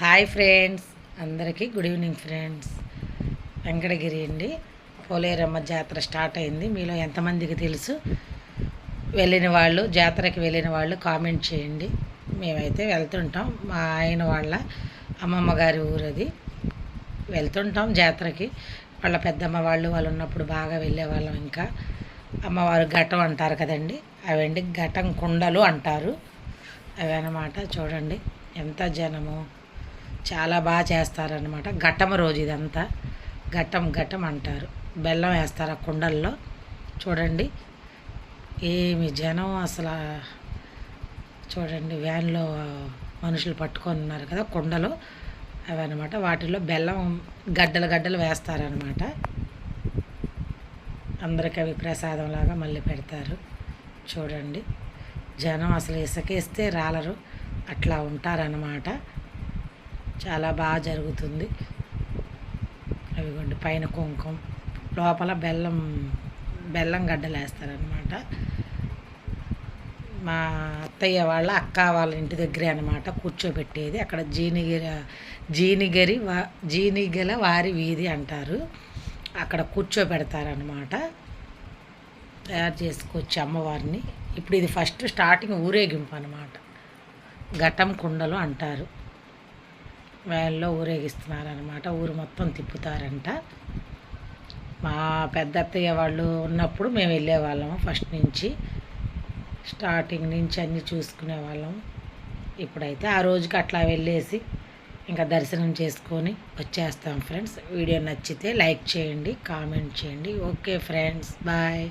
Hi friends. అందరికీ good evening friends. Venkatagiri అండి. పోలేరమ్మ జాతర స్టార్ట్ అయింది. మీలో ఎంతమందికి తెలుసు? వెళ్ళిన వాళ్ళు జాతరకి వెళ్ళిన వాళ్ళు కామెంట్ చేయండి. మేమైతే వెళ్తుంటాం. మా ఆయన వాళ్ళ అమ్మమ్మ గారి ఊరది. వెళ్తుంటాం జాతరకి. వాళ్ళ పెద్దమ్మ వాళ్ళు వాళ్ళు ఉన్నప్పుడు బాగా వెళ్ళేవాళ్ళం ఇంకా. అమ్మవారు ఘటం అంటారు కదండి. అవండి ఘటం కుండలు అంటారు. అవి అన్నమాట చూడండి ఎంత జనము. చాలా బాగా చేస్తారనమాట ఘట్టం రోజు ఇదంతా. ఘట్టం ఘట్టం అంటారు. బెల్లం వేస్తారు ఆ కుండల్లో. చూడండి. ఏమి జనం అసలు చూడండి వ్యాన్లో మనుషులు పట్టుకొని ఉన్నారు కదా కుండలు. అవి అనమాట వాటిలో బెల్లం గడ్డలు గడ్డలు వేస్తారనమాట అందరికి అవి ప్రసాదం లాగా మళ్ళీ పెడతారు. చూడండి. జనం అసలు ఇసుకేస్తే రాలరు. అట్లా ఉంటారన్నమాట. చాలా బాగా జరుగుతుంది. అవిగోండి పైన కుంకుమ లోపల బెల్లం బెల్లం గడ్డలు వేస్తారనమాట మా అత్తయ్య వాళ్ళ అక్క వాళ్ళ ఇంటి దగ్గరే అనమాట కూర్చోబెట్టేది. అక్కడ జీనిగిరి జీనిగరి వా జీనిగల వారి వీధి అంటారు. అక్కడ కూర్చోబెడతారనమాట తయారు చేసుకొచ్చి అమ్మవారిని. ఇప్పుడు ఇది ఫస్ట్ స్టార్టింగ్ ఊరేగింపు అనమాట ఘటం కుండలు అంటారు. వేళ్ళలో ఊరేగిస్తున్నారనమాట ఊరు మొత్తం తిప్పుతారంట. మా పెద్ద అత్తయ్య వాళ్ళు ఉన్నప్పుడు మేము వెళ్ళేవాళ్ళము ఫస్ట్ నుంచి. స్టార్టింగ్ నుంచి అన్నీ చూసుకునే వాళ్ళం ఇప్పుడైతే ఆ రోజుకి అట్లా వెళ్ళేసి ఇంకా దర్శనం చేసుకొని వచ్చేస్తాం ఫ్రెండ్స్. వీడియో నచ్చితే లైక్ చేయండి కామెంట్ చేయండి. Okay friends bye.